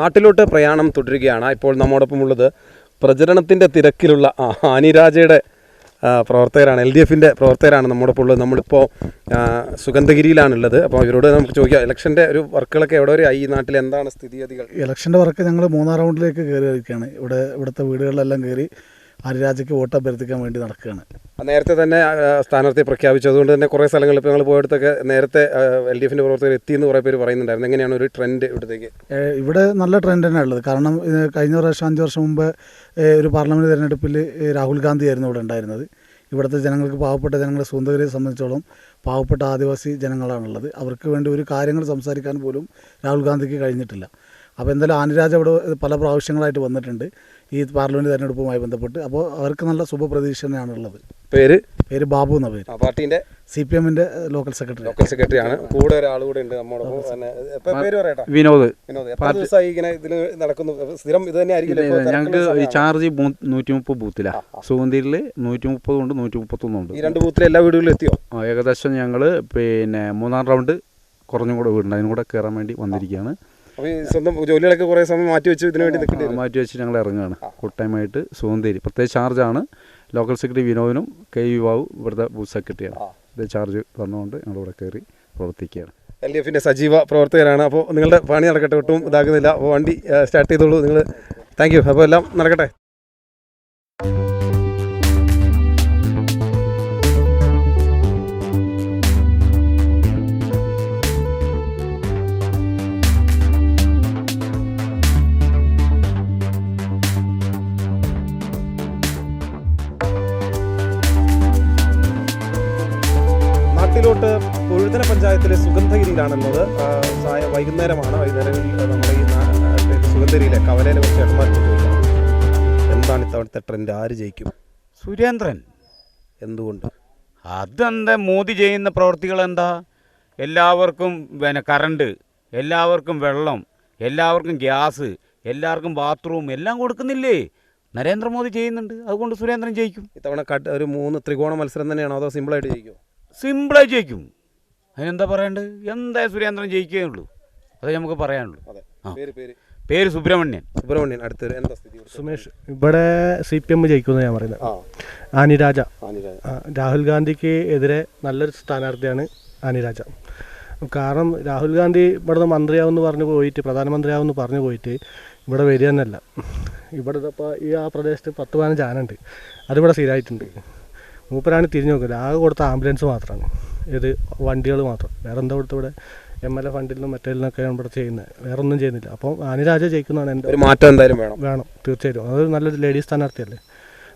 A: നാട്ടിലോട്ട് പ്രയാണം തുടരുകയാണ്. ഇപ്പോൾ നമ്മോടൊപ്പം ഉള്ളത് പ്രചരണത്തിന്റെ തിരക്കിലുള്ള ആനിരാജയുടെ പ്രവർത്തകരാണ് എൽ ഡി എഫിന്റെ പ്രവർത്തകരാണ് നമ്മോടൊപ്പം ഉള്ളത് നമ്മളിപ്പോൾ സുഗന്ധഗിരിയിലാണുള്ളത്. അപ്പോൾ ഇവരോട് നമുക്ക് ചോദിക്കാം ഇലക്ഷന്റെ ഒരു വർക്കുകളൊക്കെ എവിടെ വരെ ആയി ഈ നാട്ടിൽ എന്താണ് സ്ഥിതിഗതികൾ?
L: ഇലക്ഷന്റെ വർക്ക് ഞങ്ങൾ മൂന്നാം റൗണ്ടിലേക്ക് കയറി ഇരിക്കുകയാണ്. ഇവിടെ ഇവിടുത്തെ വീടുകളിലെല്ലാം കയറി ഹരിരാജയ്ക്ക് വോട്ട് അഭ്യർത്ഥിക്കാൻ വേണ്ടി നടക്കുകയാണ്.
A: നേരത്തെ തന്നെ സ്ഥാനാർത്ഥി പ്രഖ്യാപിച്ചതുകൊണ്ട് തന്നെ കുറേ സ്ഥലങ്ങളിൽ ഇപ്പോൾ ഞങ്ങൾ പോയടത്തൊക്കെ നേരത്തെ എൽ ഡി എഫിന്റെ പ്രവർത്തകർ എത്തിയെന്ന് കുറേ പേര് പറയുന്നുണ്ടായിരുന്നു. എങ്ങനെയാണ് ഒരു ട്രെൻഡ് ഇവിടത്തേക്ക്?
L: ഇവിടെ നല്ല ട്രെൻഡ് തന്നെയാണ് ഉള്ളത്. കാരണം കഴിഞ്ഞ പ്രാവശ്യം അഞ്ച് വർഷം മുമ്പ് ഒരു പാർലമെന്റ് തിരഞ്ഞെടുപ്പിൽ രാഹുൽ ഗാന്ധി ആയിരുന്നു ഇവിടെ ഉണ്ടായിരുന്നത്. ഇവിടുത്തെ ജനങ്ങൾക്ക് പാവപ്പെട്ട ജനങ്ങളെ സ്വന്തകരെ സംബന്ധിച്ചോളം പാവപ്പെട്ട ആദിവാസി ജനങ്ങളാണുള്ളത്. അവർക്ക് വേണ്ടി ഒരു കാര്യങ്ങൾ സംസാരിക്കാൻ പോലും രാഹുൽ ഗാന്ധിക്ക് കഴിഞ്ഞിട്ടില്ല. അപ്പോൾ എന്തായാലും ആനുരാജ് അവിടെ പല പ്രാവശ്യങ്ങളായിട്ട് വന്നിട്ടുണ്ട്. ഈ പാർലമെന്റ് തെരഞ്ഞെടുപ്പുമായി ബന്ധപ്പെട്ട്. അപ്പോൾ അവർക്ക് നല്ല ശുഭപ്രതീക്ഷ തന്നെയാണുള്ളത്
A: പേര്?
L: പേര് ബാബു എന്ന പേര്.
A: പാർട്ടിന്റെ?
L: സി പി എമ്മിന്റെ ലോക്കൽ സെക്രട്ടറി.
A: ലോക്കൽ സെക്രട്ടറി ആണ്. കൂടെ ഒരാൾ കൂടെ ഉണ്ട് നമ്മോടൊപ്പം. തന്നെ പേര് പറയട്ടെ?
C: വിനോദ്.
A: വിനോദ്. എത്ര ദിവസമായി ഇങ്ങനെ ഇതിൽ നടക്കുന്നു? സ്ഥിരം ഇത് തന്നെ ആയിരിക്കില്ല?
C: ഞങ്ങൾക്ക് ഈ ചാർജ് നൂറ്റി മുപ്പത് ബൂത്തിലാണ് സുഗന്ധിയിൽ നൂറ്റി മുപ്പത് ഉണ്ട് നൂറ്റി മുപ്പത്തൊന്നുണ്ട്
A: ഈ രണ്ട് ബൂത്തിലെ എല്ലാ വീടുകളിലും എത്തിയോ?
C: ആ, ഏകദേശം ഞങ്ങൾ പിന്നെ മൂന്നാം റൗണ്ട് കുറഞ്ഞും കൂടെ വീടുണ്ട്. അതിനും കൂടെ കയറാൻ വേണ്ടി വന്നിരിക്കുകയാണ്.
A: അപ്പോൾ ഈ സ്വന്തം ജോലികളൊക്കെ കുറേ സമയം മാറ്റി വെച്ച് ഇതിനു വേണ്ടി നിൽക്കേണ്ടി വരും.
C: മാറ്റി വെച്ച് ഞങ്ങൾ ഇറങ്ങുകയാണ്. കൂട്ടായ്മയായിട്ട് സുഗന്ധേരി. പ്രത്യേക ചാർജാണ് ലോക്കൽ സെക്രട്ടറി വിനോദിനും കെ യുവാവും ഇവിടുത്തെ ബൂത്ത് സെക്രട്ടറിയാണ് ഇത് ചാർജ് തന്നുകൊണ്ട് ഞങ്ങളിവിടെ കയറി പ്രവർത്തിക്കുകയാണ്.
A: എൽ ഡി എഫിന്റെ സജീവ പ്രവർത്തകരാണ്. അപ്പോൾ നിങ്ങളുടെ പണി നടക്കട്ടെ ഒട്ടും ഇതാകുന്നില്ല. അപ്പോൾ വണ്ടി സ്റ്റാർട്ട് ചെയ്തോളൂ. നിങ്ങൾ താങ്ക് യു അപ്പോൾ എല്ലാം നടക്കട്ടെ? വൈകുന്നേരമാണ്. വൈകുന്നേരങ്ങളിൽ നമ്മുടെ ഈ സുഗന്ധരിയിലെ കവലയിലെ കുറച്ച് ചേട്ടന്മാർക്ക് ചോദിക്കാം എന്താണ് ഇത്തവണത്തെ ട്രെൻഡ് ആര് ജയിക്കും?
M: സുരേന്ദ്രൻ.
A: എന്തുകൊണ്ട്?
M: അതെന്താ? മോദി ചെയ്യുന്ന പ്രവൃത്തികൾ എന്താ എല്ലാവർക്കും പിന്നെ കറണ്ട് എല്ലാവർക്കും വെള്ളം എല്ലാവർക്കും ഗ്യാസ് എല്ലാവർക്കും ബാത്റൂം എല്ലാം കൊടുക്കുന്നില്ലേ? നരേന്ദ്രമോദി ചെയ്യുന്നുണ്ട്. അതുകൊണ്ട് സുരേന്ദ്രൻ ജയിക്കും.
A: ഇത്തവണ കട്ട് ഒരു മൂന്ന് ത്രികോണ മത്സരം തന്നെയാണോ? അതോ സിമ്പിളായിട്ട് ജയിക്കുമോ
M: സിമ്പിളായി ജയിക്കും. അതിനെന്താ പറയണ്ടത് എന്താ സുരേന്ദ്രൻ ജയിക്കുകയുള്ളൂ അതേ നമുക്ക് പറയാനുള്ളൂ
A: അതെ. പേര് പേര്.
M: പേര് സുബ്രഹ്മണ്യൻ.
A: സുബ്രഹ്മണ്യൻ അടുത്ത് എന്താ സ്ഥിതി?
N: സുമേഷ് ഇവിടെ സി പി എം ജയിക്കുമെന്ന് ഞാൻ പറയുന്നത്. ആനിരാജ.
A: ആനിരാജ.
N: രാഹുൽ ഗാന്ധിക്ക് എതിരെ നല്ലൊരു സ്ഥാനാർത്ഥിയാണ് ആനിരാജ. കാരണം രാഹുൽ ഗാന്ധി ഇവിടുന്ന് മന്ത്രിയാവുമെന്ന് പറഞ്ഞു പോയിട്ട് പ്രധാനമന്ത്രിയാവുമെന്ന് പറഞ്ഞു പോയിട്ട് ഇവിടെ വരിക തന്നെയല്ല. ഇവിടെ ഇപ്പോൾ ഈ ആ പ്രദേശത്ത് പത്ത് പതിനഞ്ച് ആനുണ്ട് അതിവിടെ സ്ഥിരമായിട്ടുണ്ട്. മൂപ്പരാണ് തിരിഞ്ഞു നോക്കില്ല ആകെ കൊടുത്ത ആംബുലൻസ് മാത്രമാണ്. ഇത് വണ്ടികൾ മാത്രം. വേറെ എന്താ കൊടുത്ത ഇവിടെ എം എൽ എ ഫണ്ടിൽ നിന്നും മറ്റേ നിന്നൊക്കെയാണ് ഇവിടെ ചെയ്യുന്നത് വേറെ ഒന്നും ചെയ്യുന്നില്ല അപ്പോൾ അനുരാജ ജയിക്കുന്നതാണ് എന്റെ
A: ഒരു മാറ്റം എന്തായാലും വേണം.
N: വേണം തീർച്ചയായിട്ടും. അതൊരു നല്ലൊരു ലേഡീസ് സ്ഥാനാർത്ഥിയല്ലേ?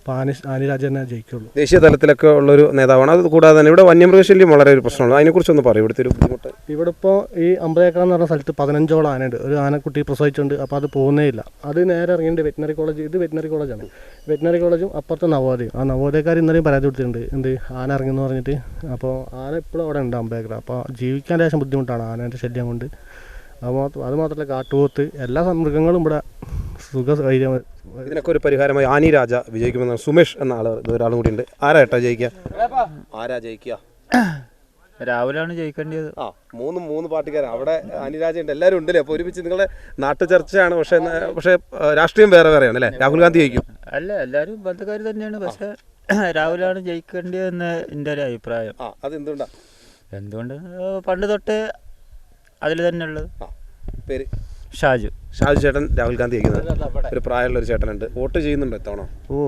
N: അപ്പോൾ ആനി തന്നെ ജയിക്കുള്ളൂ.
A: ദേശീയ തലത്തിലൊക്കെ ഉള്ളൊരു നേതാവാണ്. അത് കൂടാതെ തന്നെ ഇവിടെ വന്യമൃഗശല്യം വളരെ ഒരു പ്രശ്നമാണ്. അതിനെക്കുറിച്ചൊന്ന് പറയും. ഇവിടുത്തെ ഒരു ബുദ്ധിമുട്ട്.
N: ഇവിടെ ഇപ്പോൾ ഈ അമ്പതേക്കർ എന്ന് പറഞ്ഞ സ്ഥലത്ത് പതിനഞ്ചോളം ആനയുണ്ട്. ഒരു ആനക്കുട്ടി പ്രസവിച്ചുണ്ട് അപ്പോൾ അത് പോകുന്നേ ഇല്ല. അത് നേരെ ഇറങ്ങിയിട്ട് വെറ്റിനറി കോളേജ് ഇത് വെറ്റിനറി കോളേജാണ്. വെറ്റിനറി കോളേജും അപ്പുറത്തെ നവോദയം. ആ നവോദയക്കാർ ഇന്നലെയും പരാതി കൊടുത്തിട്ടുണ്ട്. എന്ത് ആന ഇറങ്ങിയെന്ന് പറഞ്ഞിട്ട്. അപ്പോൾ ആന ഇപ്പോഴും അവിടെ ഉണ്ട് അമ്പേക്കർ അപ്പോൾ ജീവിക്കാൻ ലേശം ബുദ്ധിമുട്ടാണ് ആനേന്റെ ശല്യം കൊണ്ട്. അത് മാത്രം അത് മാത്രമല്ല കാട്ടുപോത്ത് എല്ലാ മൃഗങ്ങളും ഇവിടെ സുഖ സൗകര്യം
A: ഇതിനൊക്കെ ഒരു പരിഹാരമായി ആനി രാജ വിജയിക്കുമെന്നാണ് സുമേഷ് എന്ന ആൾ ഒരാളും കൂടി ഉണ്ട്. ആരാ ഏട്ടാ ജയിക്കുക ആരാ ജയിക്കുക
O: രാവിലെയാണ് ജയിക്കേണ്ടത്
A: ആ മൂന്ന് മൂന്ന് പാർട്ടിക്കാരാണ് അവിടെ അനിരാജയുണ്ട് എല്ലാവരും ഉണ്ടല്ലേ? അപ്പോൾ ഒരുമിച്ച് നിങ്ങളുടെ നാട്ടു ചർച്ചയാണ്. പക്ഷേ പക്ഷേ രാഷ്ട്രീയം വേറെ വേറെയാണ് അല്ലേ? രാഹുൽ ഗാന്ധി ജയിക്കും.
O: അല്ല എല്ലാവരും ബന്ധക്കാർ തന്നെയാണ്. പക്ഷേ ജയിക്കേണ്ടത് ജയിക്കേണ്ടതെന്ന് എന്റെ ഒരു അഭിപ്രായം.
A: ആ അത് എന്തുകൊണ്ടാണ്
O: എന്തുകൊണ്ട് പണ്ട് തൊട്ട് അതിൽ തന്നെ ഉള്ളത്.
A: പേര്?
O: ഷാജു.
A: ഷാജു ചേട്ടൻ രാഹുൽ ഗാന്ധി ജയിക്കുന്നത്. ഒരു പ്രായമുള്ള ഒരു ചേട്ടനുണ്ട്. വോട്ട് ചെയ്യുന്നുണ്ടോ എത്തണോ
P: ഓ.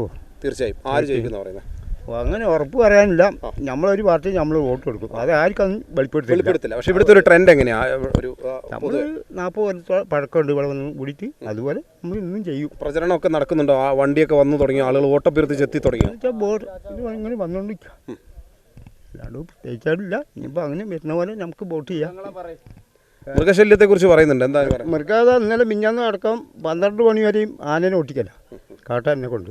A: തീർച്ചയായും. ആര് ജയിക്കുന്ന പറയുന്നത്
P: അങ്ങനെ ഉറപ്പ് പറയാനില്ല. നമ്മളൊരു പാർട്ടി നമ്മൾ വോട്ട് കൊടുക്കും. അത് ആർക്കും വെളിപ്പെടുത്തില്ല.
A: വെളിപ്പെടുത്തില്ല. പക്ഷേ ഇവിടുത്തെ ഒരു ട്രെൻഡ് എങ്ങനെയാണ് ഒരു
P: നമ്മൾ നാൽപ്പത് കൊല്ലത്തോളം പഴക്കമുണ്ട് ഇവിടെ വന്ന് കൂടിയിട്ട്. അതുപോലെ നമ്മൾ ഇന്നും ചെയ്യും.
A: പ്രചരണമൊക്കെ നടക്കുന്നുണ്ടോ? ആ വണ്ടിയൊക്കെ വന്നു തുടങ്ങി ആളുകൾ വോട്ടഭ്യർത്ഥിച്ച് എത്തി തുടങ്ങി
P: ബോട്ട് ഇത് ഇങ്ങനെ വന്നുകൊണ്ടിരിക്കുക അല്ലാണ്ട് പ്രത്യേകിച്ചായിട്ടില്ല ഇനിയിപ്പോൾ അങ്ങനെ വരുന്ന പോലെ നമുക്ക് വോട്ട് ചെയ്യാം.
A: മൃഗശല്യത്തെ കുറിച്ച് പറയുന്നുണ്ട്. എന്താ
P: മൃഗാത ഇന്നലെ മിഞ്ഞാന്ന് അടക്കം പന്ത്രണ്ട് മണി വരെയും ആനേനെ ഓട്ടിക്കല കാട്ടാനെ കൊണ്ട്.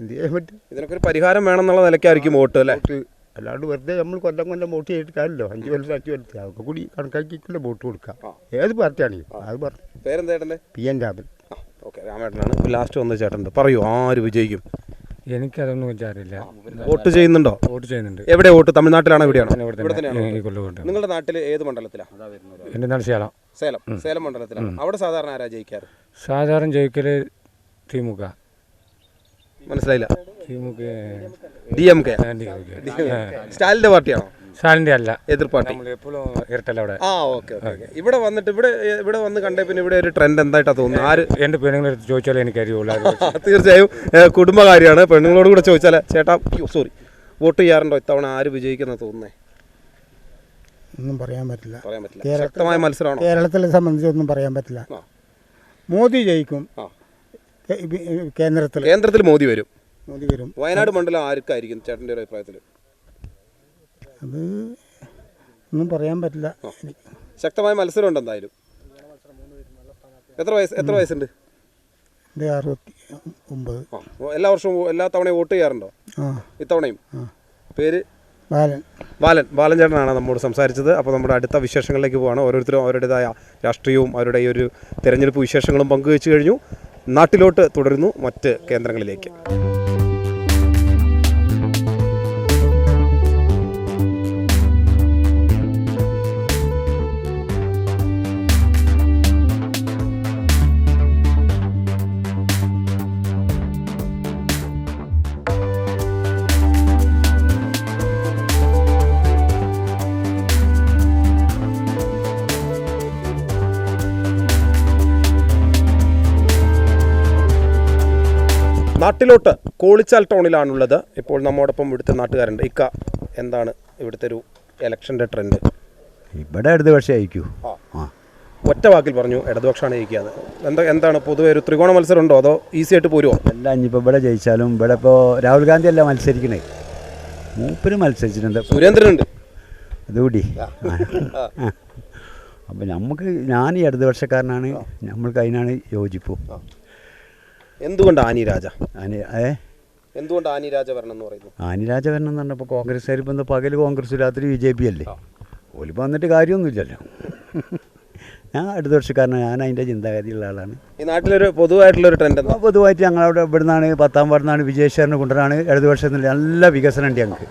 P: എന്ത് ചെയ്യാൻ പറ്റും?
A: ഇതിനൊക്കെ ഒരു പരിഹാരം വേണം എന്നുള്ള നിലയ്ക്കായിരിക്കും വോട്ട് അല്ലേ?
P: അല്ലാണ്ട് വെറുതെ നമ്മൾ കൊല്ലം കൊല്ലം വോട്ട് ചെയ്തിട്ട് കാര്യമല്ലോ അഞ്ച് കൊല്ലം അഞ്ച് കൊല്ലത്തെ അതൊക്കെ കൂടി കണക്കാക്കിയിട്ടില്ല വോട്ട് കൊടുക്കാം. ഏത് പാർട്ടിയാണെങ്കിലും. അത് പറഞ്ഞു.
A: പേരെന്താ
P: പി. എൻ. രാമൻ.
A: ഓക്കെ. രാമേട്ടനാണ്. ലാസ്റ്റ് വന്ന ചേട്ടൻ. പറയൂ ആര് വിജയിക്കും?
Q: എനിക്കതൊന്നും വിചാരില്ല
A: വോട്ട് ചെയ്യുന്നുണ്ടോ?
Q: വോട്ട് ചെയ്യുന്നുണ്ട്.
A: എവിടെ വോട്ട്? തമിഴ്നാട്ടിലാണോ ഇവിടെയാണോ?
Q: ഇവിടെ
A: തന്നെയാണ്?
Q: ഈ കൊല്ലം
A: നിങ്ങളുടെ നാട്ടിൽ ഏത് മണ്ഡലത്തിലാണ്
Q: എന്റെ നാട് ശേലം.
A: സേലം. സേലം മണ്ഡലത്തിലാണ്. അവിടെ സാധാരണ ആരാ ജയിക്കാറ്?
Q: സാധാരണ ജയിക്കൽ തിമുക
A: മനസ്സിലായില്ല.
Q: നമുക്ക്
A: ഡി എം കെ. സ്റ്റാലിന്റെ പാർട്ടിയാണോ?
Q: സ്റ്റാലിന്റെ അല്ല.
A: എതിർ പാർട്ടി
Q: നമ്മൾ എപ്പോഴും ഇരട്ടല്ല അവിടെ.
A: ആ ഓക്കെ ഓക്കെ ഇവിടെ വന്നിട്ട് ഇവിടെ ഇവിടെ വന്ന് കണ്ടേ പിന്നെ ഇവിടെ ഒരു ട്രെൻഡ് എന്തായിട്ടാ തോന്നുന്നത്? ആര്?
Q: എന്റെ പെണ്ണുങ്ങളെ അടുത്ത് ചോദിച്ചാലേ എനിക്കറിയുള്ളൂ
A: തീർച്ചയായും കുടുംബകാര്യമാണ് പെണ്ണുങ്ങളോട് കൂടെ ചോദിച്ചാലേ ചേട്ടാ സോറി വോട്ട് ചെയ്യാറുണ്ടോ? ഇത്തവണ ആര് വിജയിക്കുന്ന തോന്നുന്നേ?
R: ഒന്നും പറയാൻ പറ്റില്ല.
A: പറയാൻ പറ്റില്ല.
R: കേരളത്തിൽ-
A: ശക്തമായ മത്സരമാണ്?
R: കേരളത്തിലെ സംബന്ധിച്ച് ഒന്നും പറയാൻ പറ്റില്ല. മോദി ജയിക്കും. കേന്ദ്രത്തിൽ
A: കേന്ദ്രത്തിൽ മോദി വരും.
R: മോദി വരും.
A: വയനാട് മണ്ഡലം ആർക്കായിരിക്കും ചേട്ടന്റെ ഒരു അഭിപ്രായത്തിൽ
R: അത് ഒന്നും പറയാൻ പറ്റില്ല.
A: ശക്തമായ മത്സരം ഉണ്ട് എന്തായാലും. എത്ര വയസ്സ് എത്ര വയസ്സുണ്ട്?
R: എന്റെ അറുപത്തി ഒമ്പത്.
A: എല്ലാ വർഷവും എല്ലാ തവണയും വോട്ട് ചെയ്യാറുണ്ടോ? ഇത്തവണയും? പേര്?
R: ബാലൻ.
A: ബാലൻ. ബാലൻ ചേട്ടനാണ് നമ്മോട് സംസാരിച്ചത്. അപ്പോൾ നമ്മുടെ അടുത്ത വിശേഷങ്ങളിലേക്ക് പോവാണ്. ഓരോരുത്തരും അവരുടേതായ രാഷ്ട്രീയവും അവരുടെ ഈ ഒരു തെരഞ്ഞെടുപ്പ് വിശേഷങ്ങളും പങ്കുവച്ചു കഴിഞ്ഞു. നാട്ടിലോട്ട് തുടരുന്നു മറ്റ് കേന്ദ്രങ്ങളിലേക്ക്. നാട്ടിലോട്ട് കോളിച്ചാൽ ടൗണിലാണുള്ളത്. ഇപ്പോൾ നമ്മോടൊപ്പം ഇവിടുത്തെ നാട്ടുകാരുണ്ട്. ഇക്ക എന്താണ് ഇവിടുത്തെ ഒരു ഇലക്ഷന്റെ ട്രെൻഡ്
M: ഇവിടെ ഇടതുപക്ഷം അയക്കൂ
A: ആ. ഒറ്റ വാക്കിൽ പറഞ്ഞു ഇടതുപക്ഷമാണ് ജയിക്കുക എന്താ എന്താണ് പൊതുവെ ഒരു ത്രികോണ മത്സരം ഉണ്ടോ അതോ ഈസി ആയിട്ട് പോരുമോ
M: അല്ല ഇനിയിപ്പോൾ ഇവിടെ ജയിച്ചാലും ഇവിടെ ഇപ്പോൾ രാഹുൽ ഗാന്ധി അല്ല മത്സരിക്കണേ? മൂപ്പര് മത്സരിച്ചിട്ടുണ്ട്.
A: സുരേന്ദ്രനുണ്ട്.
M: അതുകൂടി. അപ്പം നമുക്ക് ഞാൻ ഈ ഇടതുപക്ഷക്കാരനാണ് നമ്മൾക്ക് അതിനാണ് യോജിപ്പും.
A: എന്തുകൊണ്ട് ആനി രാജ?
M: ആനി ഏ?
A: എന്തുകൊണ്ട് ആനി രാജ വരണം എന്ന് പറയുന്നു
M: ആനി രാജ വരണം എന്ന് പറഞ്ഞപ്പോൾ കോൺഗ്രസ്സുകാർ ഇപ്പം എന്താ പകൽ കോൺഗ്രസ് രാത്രി ബി ജെ പി അല്ലേ? ഓലിപ്പോൾ വന്നിട്ട് കാര്യമൊന്നുമില്ലല്ലോ. ഞാൻ അടുത്ത വർഷക്കാരനാണ് ഞാൻ അതിന്റെ ചിന്താഗതിയുള്ള ആളാണ്.
A: ഈ നാട്ടിലൊരു പൊതുവായിട്ടുള്ളൊരു ട്രെൻഡ് എന്താ?
M: പൊതുവായിട്ട് ഞങ്ങളവിടെ ഇവിടെ നിന്നാണ് പത്താം വാർഡിനാണ് വിജയേശ്വരനെ കൊണ്ടുവരാണ്. ഇടതുപക്ഷത്തിൽ നല്ല വികസനം ഉണ്ട് ഞങ്ങൾക്ക്.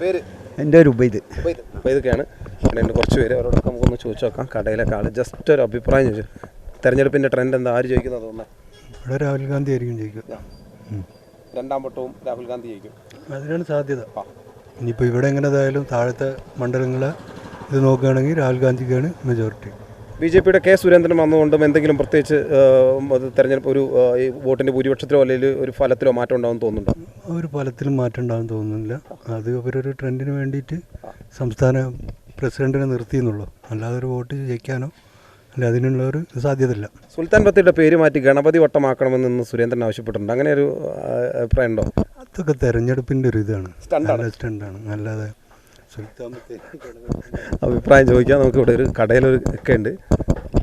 A: പേര്?
M: എന്റെ ഒരു
A: അപ്പോൾ ഇതൊക്കെയാണ് ഇവിടെ കുറച്ച് പേര് അവരോടൊക്കെ നമുക്കൊന്ന് ചോദിച്ചു നോക്കാം. കടയിലൊക്കെ ആൾ ജസ്റ്റ് ഒരു അഭിപ്രായം ചോദിച്ചു. തെരഞ്ഞെടുപ്പിന്റെ ട്രെൻഡ് എന്താ? ആര് ചോദിക്കുന്നത് തോന്നുന്നത്
S: ഇവിടെ രാഹുൽ ഗാന്ധി ആയിരിക്കും ജയിക്കുക.
A: രണ്ടാം വട്ടവും രാഹുൽ ഗാന്ധി ജയിക്കും.
S: അതിനാണ് സാധ്യത. ഇനിയിപ്പോൾ ഇവിടെ എങ്ങനെ ഇതായാലും താഴത്തെ മണ്ഡലങ്ങളെ ഇത് നോക്കുകയാണെങ്കിൽ രാഹുൽ ഗാന്ധിക്കാണ് മെജോറിറ്റി
A: ബി ജെ പിയുടെ കെ സുരേന്ദ്രൻ വന്നുകൊണ്ടും എന്തെങ്കിലും പ്രത്യേകിച്ച് തെരഞ്ഞെടുപ്പ് ഒരു ഈ വോട്ടിന്റെ ഭൂരിപക്ഷത്തിലോ അല്ലെങ്കിൽ ഒരു ഫലത്തിലോ മാറ്റം ഉണ്ടാവും തോന്നുന്നുണ്ടോ?
S: ഒരു ഫലത്തിലും മാറ്റം ഉണ്ടാകും തോന്നുന്നില്ല. അത് അവരൊരു ട്രെൻഡിന് വേണ്ടിയിട്ട് സംസ്ഥാന പ്രസിഡന്റിനെ നിർത്തിയെന്നുള്ളൂ അല്ലാതെ ഒരു വോട്ട് ജയിക്കാനോ അല്ല അതിനുള്ള ഒരു സാധ്യതയില്ല.
A: സുൽത്താൻ ബത്തേരിയുടെ പേര് മാറ്റി ഗണപതി വട്ടമാക്കണമെന്ന് സുരേന്ദ്രൻ ആവശ്യപ്പെട്ടിട്ടുണ്ട്. അങ്ങനെ ഒരു അഭിപ്രായം ഉണ്ടോ
S: അതൊക്കെ തെരഞ്ഞെടുപ്പിന്റെ ഒരു ഇതാണ്.
A: സ്റ്റണ്ടാണ്.
S: നല്ല സ്റ്റണ്ടാണ്. അല്ലാതെ സുൽത്താൻ ബത്തേരി
A: അഭിപ്രായം ചോദിക്കാം. നമുക്ക് ഇവിടെ ഒരു കടയിലൊരു ഒക്കെ ഉണ്ട്.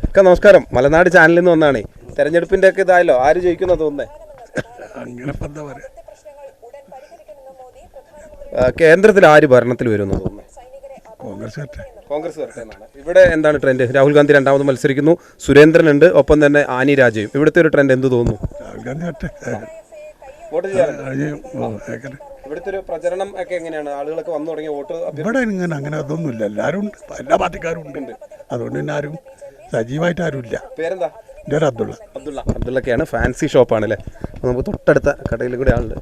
A: ഒക്കെ നമസ്കാരം. മലനാട് ചാനലിൽ നിന്ന് വന്നാണേ. തെരഞ്ഞെടുപ്പിന്റെ ഒക്കെ ഇതായല്ലോ. ആര് ജയിക്കുന്ന തോന്നുന്നേ?
S: അങ്ങനെ എന്താ പറയുക
A: കേന്ദ്രത്തിൽ ആര് ഭരണത്തിൽ വരുമെന്ന് തോന്നുന്നു?
S: കോൺഗ്രസ്
A: കോൺഗ്രസ് വരട്ടെ എന്നാണ്. ഇവിടെ എന്താണ് ട്രെൻഡ് രാഹുൽ ഗാന്ധി രണ്ടാമത് മത്സരിക്കുന്നു. സുരേന്ദ്രൻ ഉണ്ട്. ഒപ്പം തന്നെ ആനി രാജയും. ഇവിടുത്തെ ഒരു ട്രെൻഡ് എന്ത് തോന്നുന്നു?
S: രാഹുൽ ഗാന്ധി വരട്ടെ
A: വോട്ട് ചെയ്യാറുണ്ട്? ഇവിടുത്തെ ഒരു പ്രചരണം ഒക്കെ എങ്ങനെയാണ്? ആളുകളൊക്കെ വന്നു തുടങ്ങിയ വോട്ട്
S: ഇവിടെ ഇങ്ങനെ അങ്ങനെ അതൊന്നുമില്ല. എല്ലാവരും ഉണ്ട്. എല്ലാ പാർട്ടിക്കാരും ഉണ്ട്. അതുകൊണ്ട് തന്നെ ആരും സജീവമായിട്ട് ആരും ഇല്ല
A: പേരെന്താ?
S: എന്റെ ഒരു അബ്ദുള്ള.
A: അബ്ദുള്ള. അബ്ദുള്ളക്കെയാണ് ഫാൻസി ഷോപ്പാണ് അല്ലേ നമുക്ക് തൊട്ടടുത്ത കടയിൽ കൂടെ ആളുണ്ട്.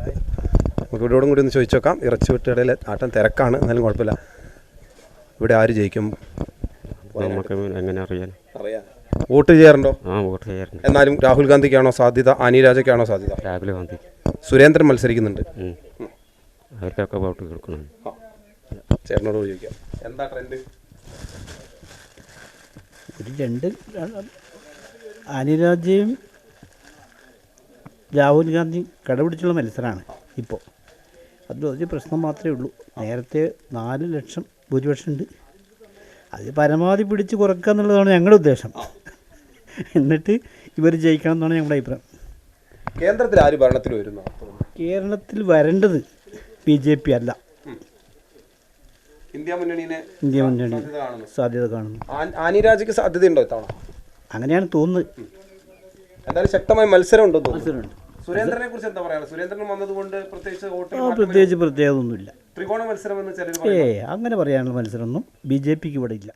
A: നമുക്ക് ഇവിടോടും കൂടി ഒന്ന് ചോദിച്ചു നോക്കാം. ഇറച്ചി വെട്ട് ആട്ടം തിരക്കാണ്. എന്നാലും കുഴപ്പമില്ല. ഇവിടെ ആര് ജയിക്കും?
T: നമുക്ക് എങ്ങനെ അറിയാൻ?
A: അറിയാം. വോട്ട് ചെയ്യാറുണ്ടോ?
T: ആ വോട്ട് ചെയ്യാറുണ്ട്.
A: എന്നാലും രാഹുൽ ഗാന്ധിക്കാണോ സാധ്യത? ആനി രാജയ്ക്കാണോ സാധ്യത?
T: രാഹുൽ ഗാന്ധി.
A: സുരേന്ദ്രൻ മത്സരിക്കുന്നുണ്ട്.
T: അവർക്കൊക്കെ വോട്ട് കൊടുക്കണം
A: ചേട്ടനോട് ചോദിക്കാം. എന്താ ട്രെൻഡ്
U: ഒരു രണ്ട് അനിരാജയും രാഹുൽ ഗാന്ധി കടപിടിച്ചുള്ള മത്സരമാണ് ഇപ്പോൾ. അത് ഒരു പ്രശ്നം മാത്രമേ ഉള്ളൂ. നേരത്തെ നാല് ലക്ഷം ഭൂരിപക്ഷം ഉണ്ട് അത് പരമാവധി പിടിച്ച് കുറക്കുക എന്നുള്ളതാണ് ഞങ്ങളുടെ ഉദ്ദേശം. എന്നിട്ട് ഇവർ ജയിക്കണം എന്നാണ് ഞങ്ങളുടെ അഭിപ്രായം.
A: കേന്ദ്രത്തിൽ ആര് ഭരണത്തിൽ വരുന്നു?
U: കേരളത്തിൽ വരേണ്ടത് ബി ജെ പി അല്ല.
A: ഇന്ത്യ മുന്നണിനെ
U: ഇന്ത്യ മുന്നണി
A: സാധ്യത കാണുന്നു.
U: സാധ്യത കാണുന്നു.
A: ആ- ആനി രാജയ്ക്ക് സാധ്യതയുണ്ടോ ഇത്തവണ?
U: അങ്ങനെയാണ് തോന്നുന്നത്.
A: എന്തായാലും ശക്തമായ മത്സരം ഉണ്ടോ
U: മത്സരമുണ്ട്.
A: സുരേന്ദ്രനെ കുറിച്ച് എന്താ പറയാ സുരേന്ദ്രൻ വന്നതുകൊണ്ട് പ്രത്യേകിച്ച്
U: പ്രത്യേകിച്ച് പ്രത്യേകത ഒന്നുമില്ല.
A: ത്രികോണ മത്സരം എന്ന് ചിലർ
U: ഏ അങ്ങനെ പറയാനുള്ള മത്സരമൊന്നും ബി ജെ പിക്ക് ഇവിടെ ഇല്ല.